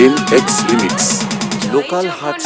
M X remix local হাট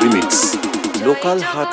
remix local হাট